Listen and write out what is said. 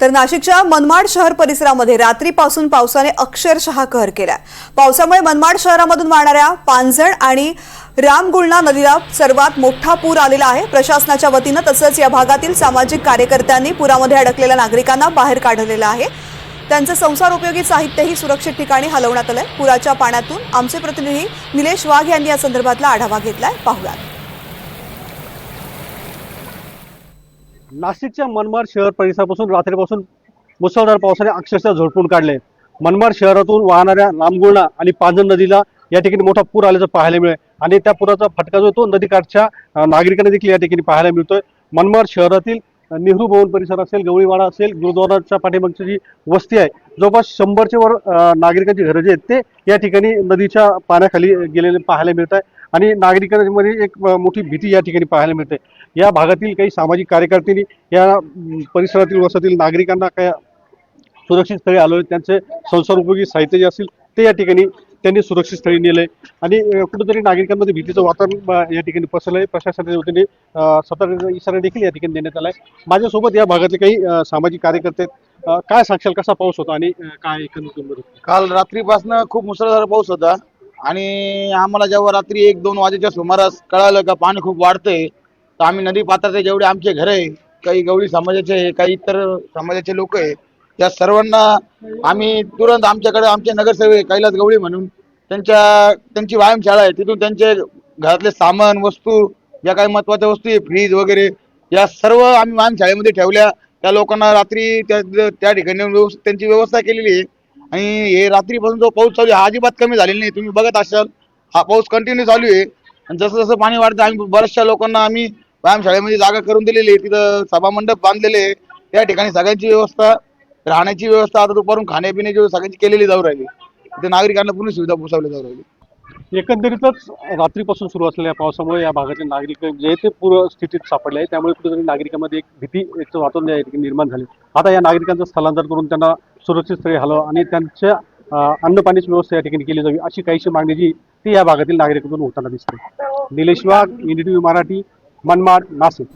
तर नाशिकच्या मनमाड शहर परिसरामध्ये रात्रीपासून पावसाने अक्षरशः कहर केला पावसामुळे मनमाड शहरामधून वाहणाऱ्या पांझण आणि रामगुळणा नदीला सर्वात मोठा पूर आलेला आहे. प्रशासनाच्या वतीनं तसंच या भागातील सामाजिक कार्यकर्त्यांनी पुरामध्ये अडकलेल्या नागरिकांना बाहेर काढलेलं आहे. त्यांचं संसार उपयोगी साहित्यही सुरक्षित ठिकाणी हलवण्यात आलंय. पुराच्या पाण्यातून आमचे प्रतिनिधी निलेश वाघ यांनी या संदर्भातला आढावा घेतलाय. पाहुयात. नाशिकच्या मनमाड शहर परिसरापासून रात्रीपासून मुसळधार पावसाने अक्षरशः झोडपून काढले. मनमाड शहरातून वाहणाऱ्या नामगुळणा आणि पांजण नदीला या ठिकाणी मोठा पूर आल्याचं पाहायला मिळेल. आणि त्या पुराचा फटका जो तो नदीकाठच्या नागरिकांना देखील या ठिकाणी पाहायला मिळतोय. मनमाड शहरातील नेहरू भवन परिसर असेल गवळीवाडा असेल गुरुद्वाराच्या पाठीमागची जी वस्ती आहे जवळपास शंभरच्या वर नागरिकांची घरं जी आहेत ते या ठिकाणी नदीच्या पाण्याखाली गेलेले पाहायला मिळत आहे. आणि नागरिकांमध्ये एक मोठी भीती या ठिकाणी पाहायला मिळते. या भागातील काही सामाजिक कार्यकर्त्यांनी या परिसरातील वसातील नागरिकांना काय सुरक्षित स्थळी आलो त्यांचे संसार उपयोगी साहित्य जे असेल ते या ठिकाणी त्यांनी सुरक्षित स्थळी नेले आणि कुठेतरी नागरिकांमध्ये भीतीचं वातावरण या ठिकाणी पसरलं आहे प्रशासनाच्या वतीने सतर्क इशारा देखील या ठिकाणी देण्यात आला आहे माझ्यासोबत या भागातले काही सामाजिक कार्यकर्ते काय सांगशाल? कसा पाऊस होता आणि काय एकंदरीत काल रात्रीपासनं खूप मुसळधार पाऊस होता. आणि आम्हाला जेव्हा रात्री एक दोन वाजेच्या सुमारास कळालं का पाणी खूप वाढतंय तर आम्ही नदी पात्राचे जेवढे आमचे घर आहे काही गवळी समाजाचे आहे, काही इतर समाजाचे लोक आहे त्या सर्वांना आम्ही तुरंत आमच्याकडे आमचे नगरसेवक कैलास गवळी म्हणून त्यांच्या त्यांची व्यायामशाळा आहे तिथून त्यांचे घरातले सामान वस्तू ज्या काही महत्त्वाच्या वस्तू आहे फ्रीज वगैरे या सर्व आम्ही व्यायामशाळेमध्ये ठेवल्या. त्या लोकांना रात्री त्या त्या ठिकाणी व्यवस्थित त्यांची व्यवस्था केलेली आहे. आणि हे रात्रीपासून जो पाऊस चालू आहे हा अजिबात कमी झालेला नाही. तुम्ही बघत असाल हा पाऊस कंटिन्यू चालू आहे. आणि जसं जसं पाणी वाढतं आम्ही बऱ्याचशा लोकांना आम्ही व्यायामशाळेमध्ये जागा करून दिलेली आहे. तिथं सभामंडप बांधलेले आहे. त्या ठिकाणी सगळ्यांची व्यवस्था राहण्याची व्यवस्था आता दुपारून खाण्यापिण्याची सगळ्यांची केलेली जाऊ राहिली. तिथे नागरिकांना पूर्ण सुविधा पोचवल्या जाऊ राहिली. एकंदरीतच रात्रीपासून सुरू असलेल्या पावसामुळे या भागातले नागरिक जे ते पूर स्थितीत सापडले आहे त्यामुळे कुठेतरी नागरिकांमध्ये एक भीतीचं वातावरण निर्माण झाले. आता या नागरिकांचं स्थलांतर करून त्यांना सुरक्षित स्थळी हलवं आणि त्यांच्या अन्नपाणीची व्यवस्था या ठिकाणी केली जावी अशी काहीशी मागणी जी ती या भागातील नागरिकांतून होताना दिसते. निलेश वाघ एनडीटीव्ही मराठी मनमाड नाशिक.